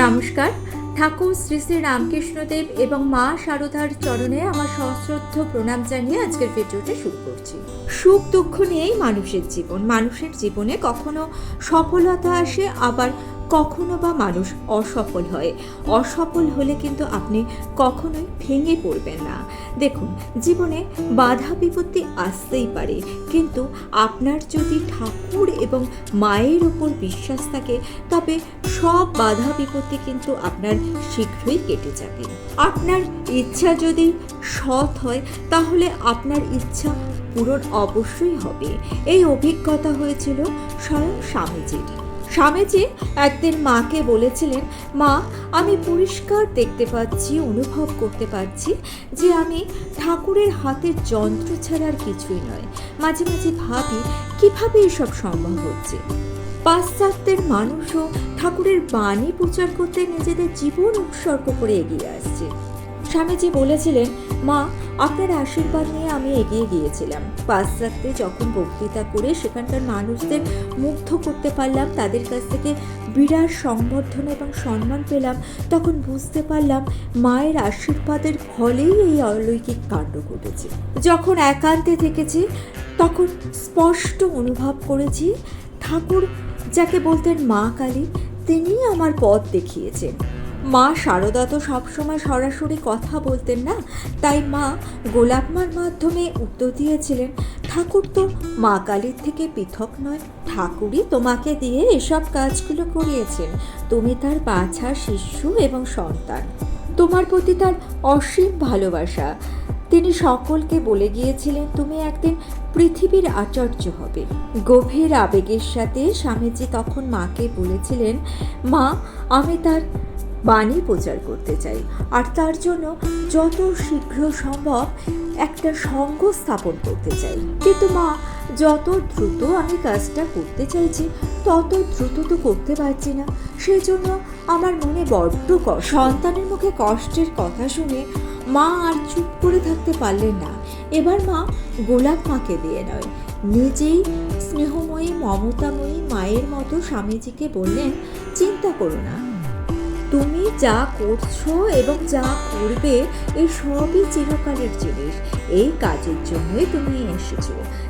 নমস্কার। ঠাকুর শ্রী শ্রী রামকৃষ্ণদেব এবং মা শারদার চরণে আমার সশ্রদ্ধ প্রণাম জানিয়ে আজকের ভিডিওটা শুরু করছি। সুখ দুঃখ নিয়েই মানুষের জীবন। মানুষের জীবনে কখনো সফলতা আসে, আবার কখনো বা মানুষ অসফল হয়। অসফল হলে কিন্তু আপনি কখনোই ভেঙে পড়বেন না। দেখুন, জীবনে বাধা বিপত্তি আসতেই পারে, কিন্তু আপনার যদি ঠাকুর এবং মায়ের ওপর বিশ্বাস থাকে, তবে সব বাধা বিপত্তি কিন্তু আপনার শীঘ্রই কেটে যাবে। আপনার ইচ্ছা যদি সৎ হয়, তাহলে আপনার ইচ্ছা পূরণ অবশ্যই হবে। এই অভিজ্ঞতা হয়েছিল স্বয়ং স্বামীজির। স্বামীজি একদিন মাকে বলেছিলেন, মা, আমি পরিষ্কার দেখতে পাচ্ছি, অনুভব করতে পারছি যে আমি ঠাকুরের হাতের যন্ত্র ছাড়া আর কিছুই নয়। মাঝে মাঝে ভাবি, কীভাবে এসব সম্ভব হচ্ছে? পাশ্চাত্যের মানুষও ঠাকুরের বাণী প্রচার করতে নিজেদের জীবন উৎসর্গ করে এগিয়ে আসছে। স্বামীজি বলেছিলেন মা, আপনার আশীর্বাদ নিয়ে আমি এগিয়ে গিয়েছিলাম। পাশ্চাত্যে যখন বক্তৃতা করে সেখানকার মানুষদের মুগ্ধ করতে পারলাম, তাদের কাছ থেকে বিরাট সংবর্ধনা এবং সম্মান পেলাম, তখন বুঝতে পারলাম মায়ের আশীর্বাদের ফলেই এই অলৌকিক কাণ্ড ঘটেছে। যখন একান্তে থেকেছি, তখন স্পষ্ট অনুভব করেছি, ঠাকুর যাকে বলতেন মা কালী, তিনিই আমার পথ দেখিয়েছেন। মা শারদা তো সবসময় সরাসরি কথা বলতেন না, তাই মা গোলাপমার মাধ্যমে উত্তর দিয়েছিলেন, ঠাকুর তো মা কালীর থেকে পৃথক নয়, ঠাকুরই তোমাকে দিয়ে এসব কাজগুলো করিয়েছেন। তুমি তার বাছা শিষ্য এবং সন্তান। তোমার প্রতি তার অসীম ভালোবাসা। তিনি সকলকে বলে গিয়েছিলেন, তুমি একদিন পৃথিবীর আচার্য হবে। গভীর আবেগের সাথে স্বামীজি তখন মাকে বলেছিলেন, মা, আমি তার বাণী প্রচার করতে চাই। আর তার জন্য যত শীঘ্র সম্ভব একটা সঙ্গ স্থাপন করতে চাই। কিন্তু মা, যত দ্রুত আমি কাজটা করতে চাইছি, তত দ্রুত তো করতে পারছি না। সেই জন্য আমার মনে বড্ড সন্তানের মুখে কষ্টের কথা শুনে মা আর চুপ করে থাকতে পারলেন না। এবার মা গোলাপ মাকে দিয়ে নয়, নিজেই স্নেহময়ী, মমতাময়ী মায়ের মতো স্বামীজিকে বললেন, চিন্তা করো না তুমি যা করছ এবং যা করবে এই সবই চিরকালের জিনিস। এই কাজের জন্যই তুমি এসেছ।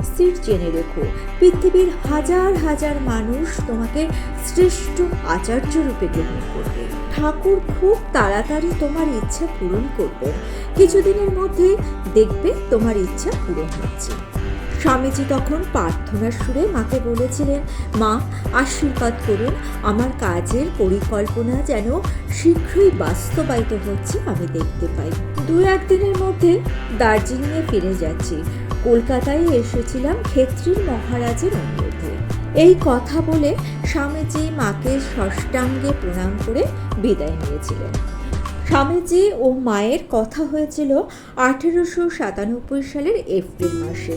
স্থির জেনে রেখো, পৃথিবীর হাজার হাজার মানুষ তোমাকে শ্রেষ্ঠ আচার্য রূপে গ্রহণ করবে। ঠাকুর খুব তাড়াতাড়ি তোমার ইচ্ছা পূরণ করবে কিছুদিনের মধ্যেই দেখবে তোমার ইচ্ছা পূরণ হচ্ছে। স্বামীজি তখন প্রার্থনার সুরে মাকে বলেছিলেন, মা, আশীর্বাদ করুন, আমার কাজের পরিকল্পনা যেন শীঘ্রই বাস্তবায়িত হচ্ছে, আমি দেখতে পাই দু একদিনের মধ্যে দার্জিলিংয়ে ফিরে যাচ্ছি। কলকাতায় এসেছিলাম ক্ষেত্রীর মহারাজের অনুরোধে। এই কথা বলে স্বামীজি মাকে ষষ্ঠাঙ্গে প্রণাম করে বিদায় নিয়েছিলেন। স্বামীজি ও মায়ের কথা হয়েছিল আঠেরোশো সাতানব্বই সালের এপ্রিল মাসে।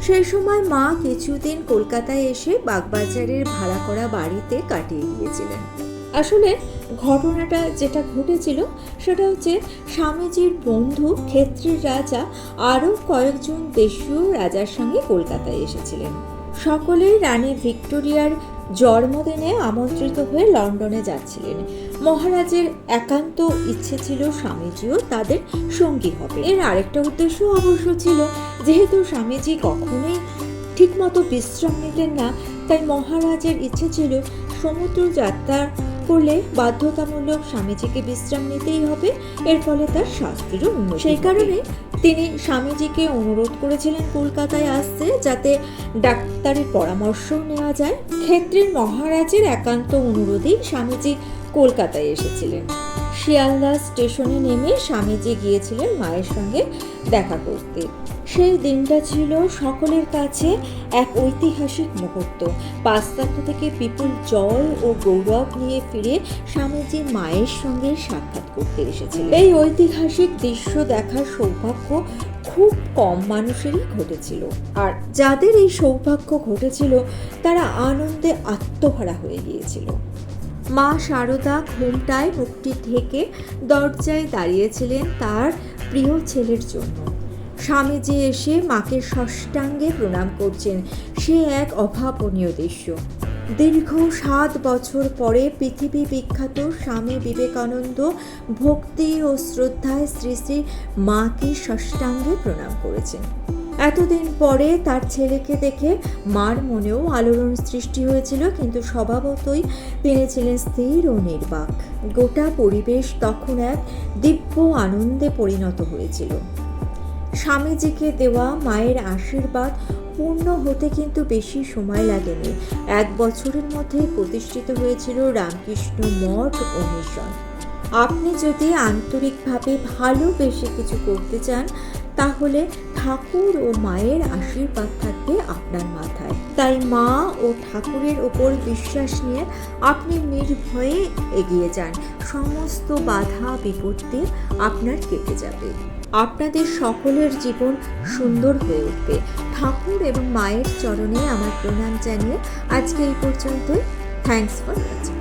সেই সময় মা কিছুদিন কলকাতায় এসে বাগবাজারের ভাড়া করা বাড়িতে কাটিয়ে গিয়েছিলেন আসলে ঘটনাটা যেটা ঘটেছিল সেটা হচ্ছে স্বামীজির বন্ধু ক্ষেত্রের রাজা আরও কয়েকজন দেশীয় রাজার সঙ্গে কলকাতায় এসেছিলেন। সকলেই রানী ভিক্টোরিয়ার জন্মদিনে আমন্ত্রিত হয়ে লন্ডনে যাচ্ছিলেন। মহারাজের একান্ত ইচ্ছে ছিল স্বামীজিও তাদের সঙ্গী হবে এর আরেকটা উদ্দেশ্য অবশ্য ছিল, যেহেতু স্বামীজি কখনোই ঠিকমতো বিশ্রাম নিতেন না, তাই মহারাজের ইচ্ছে ছিল সমুদ্র যাত্রা করলে বাধ্যতামূলক স্বামীজিকে বিশ্রাম নিতেই হবে, এর ফলে তার স্বাস্থ্যেরও উন্নতি সেই কারণে তিনি স্বামীজিকে অনুরোধ করেছিলেন কলকাতায় আসতে যাতে ডাক্তারের পরামর্শ নেওয়া যায়। ক্ষেত্রের মহারাজের একান্ত অনুরোধেই স্বামীজি কলকাতায় এসেছিলেন। শিয়ালদা স্টেশনে নেমে স্বামীজি গিয়েছিলেন মায়ের সঙ্গে দেখা করতে। সেই দিনটা ছিল সকলের কাছে এক ঐতিহাসিক মুহূর্ত। পাশ্চাত্য থেকে বিপুল জল ও গৌরব নিয়ে ফিরে স্বামীজি মায়ের সঙ্গে সাক্ষাৎ করতে এসেছিলেন। এই ঐতিহাসিক দৃশ্য দেখার সৌভাগ্য খুব কম মানুষেরই ঘটেছিল। আর যাদের এই সৌভাগ্য ঘটেছিল, তারা আনন্দে আত্মহারা হয়ে গিয়েছিল। মা শারদা ঘুমটায় মুখটি ঢেকে দরজায় দাঁড়িয়েছিলেন তার প্রিয় ছেলের জন্য। স্বামীজি এসে মাকে ষষ্ঠাঙ্গে প্রণাম করছেন, সে এক অভাবনীয় দৃশ্য। দীর্ঘ সাত বছর পরে পৃথিবী বিখ্যাত স্বামী বিবেকানন্দ ভক্তি ও শ্রদ্ধায় শ্রী শ্রী মাকে ষষ্ঠাঙ্গে প্রণাম করেছেন। এতদিন পরে তার ছেলেকে দেখে মার মনেও আলোড়ন সৃষ্টি হয়েছিল, কিন্তু স্বভাবতই তিনি ছিলেন স্থির ও নির্বাক। গোটা পরিবেশ তখন এক দিব্য আনন্দে পরিণত হয়েছিল। স্বামীজিকে দেওয়া মায়ের আশীর্বাদ পূর্ণ হতে কিন্তু বেশি সময় লাগেনি। এক বছরের মধ্যেই প্রতিষ্ঠিত হয়েছিল রামকৃষ্ণ মঠ ও মিশন। আপনি যদি আন্তরিকভাবে ভালোবেসে কিছু করতে চান তাহলে ঠাকুর ও মায়ের আশীর্বাদ থাকবে আপনার মাথায়। তাই মা ও ঠাকুরের ওপর বিশ্বাস নিয়ে আপনি নির্ভয়ে এগিয়ে যান। সমস্ত বাধা বিপত্তি আপনার কেটে যাবে। আপনাদের সকলের জীবন সুন্দর হয়ে উঠবে। ঠাকুর এবং মায়ের চরণে আমার প্রণাম জানিয়ে আজকে এই পর্যন্তই। Thanks for watching